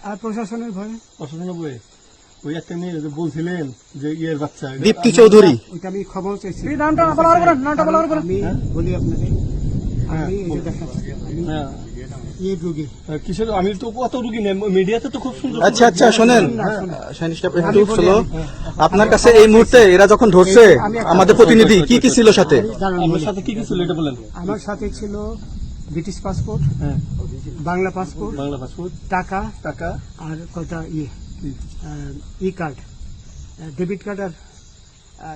আর প্রশাসনের ভয়ে? প্রশাসনের ওই একটা মেয়ে যে বলছিলেন যে ইয়ের বাচ্চা দীপ্তি চৌধুরী। ওইটা আমি খবর চাইছি। নামটা বলার আমি বলি আপনাকে আমি এই দেখাচ্ছি আমি হ্যাঁ। ইয়ে কিসের আমি তো কত রুগী নেই মিডিয়াতে তো খুব সুন্দর আচ্ছা আচ্ছা শোনেন। একটু স্লো আপনার কাছে এই মুহূর্তে এরা যখন ধরছে আমাদের প্রতিনিধি কি কি ছিল সাথে? আমার সাথে কি কি ছিল এটা বলেন। আমার সাথে ছিল ব্রিটিশ পাসপোর্ট হ্যাঁ। বাংলা পাসপোর্ট বাংলা পাসপোর্ট টাকা টাকা। আর কটা ইয়ে? ই কার্ড ডেবিট কার্ড আর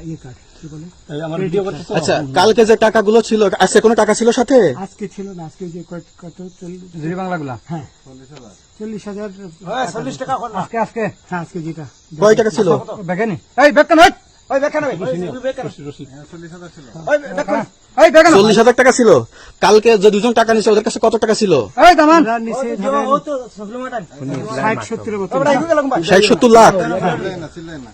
ইয়ে কার্ড কি বলে? এই আমার ভিডিও করতেছ? আচ্ছা কালকে যে টাকাগুলো ছিল আজকে কোনো টাকা ছিল সাথে? আজকে ছিল না আজকে যে কত কত? চল্লিশ বাংলাগুলা। হ্যাঁ। চল্লিশ হাজার। চল্লিশ টাকা আজকে আজকে। হ্যাঁ আজকে যেটা। কয় টাকা ছিল? এই! ওই বেকেন ওই রশিদ, রশিদ। ওই বেকেন চল্লিশ হাজার টাকা ছিল। কালকে যে দুজন টাকা নিছে ওদের কাছে কত টাকা ছিল? ষাট ষাট সত্তর লাখ?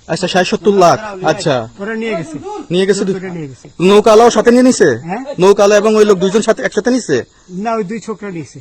আচ্ছা ষাট সত্তর লাখ। আচ্ছা। নিয়ে গেছে। নিয়ে গেছে দু- ওরা নিয়ে গেছে। নৌকালাও সাথে নিয়ে নিছে? হ্যাঁ। নৌকালা এবং ওই লোক দুজন সাথে একসাথে নিছে? না ওই দুই ছোকরা নিয়েছে